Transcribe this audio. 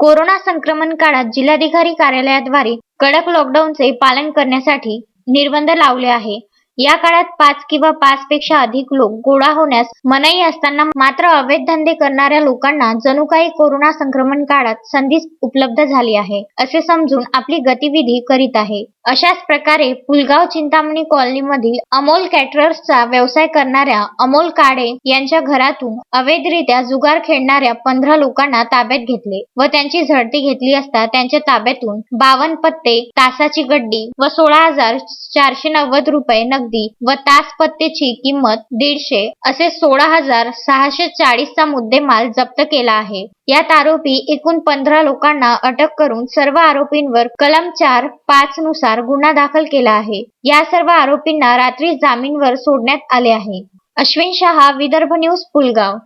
Corona संक्रमण काळात जिल्हाधिकारी कार्यालयाद्वारे कडक लॉकडाऊनचे पालन करण्यासाठी निर्बंध लावले आहे. या काळात पाच किंवा पाच पेक्षा अधिक लोक गोळा होण्यास मनाई असताना मात्र अवैध धंदे करणाऱ्या लोकांना जणू काही कोरोना संक्रमण काळात संधी उपलब्ध झाली आहे असे समजून आपली गतिविधी करीत आहे. अशाच प्रकारे पुलगाव चिंतामणी कॉलनीमधील अमोल कॅटरर्सचा व्यवसाय करणाऱ्या अमोल काडे यांच्या घरातून अवैधरित्या जुगार खेळणाऱ्या पंधरा लोकांना ताब्यात घेतले व त्यांची झडती घेतली असता त्यांच्या ताब्यातून बावन पत्ते तासाची गड्डी व सोळा हजार चारशे नव्वद रुपये नगदी व तास पत्तेची किंमत दीडशे असे सोळा हजार सहाशे चाळीसचा मुद्देमाल जप्त केला आहे. यात आरोपी एकूण पंधरा लोकांना अटक करून सर्व आरोपींवर कलम चार पाच नुसार गुन्हा दाखल केला आहे. या सर्व आरोपींना रात्री जामीनवर सोडण्यात आले आहे. अश्विन शहा विदर्भ न्यूज पुलगाव.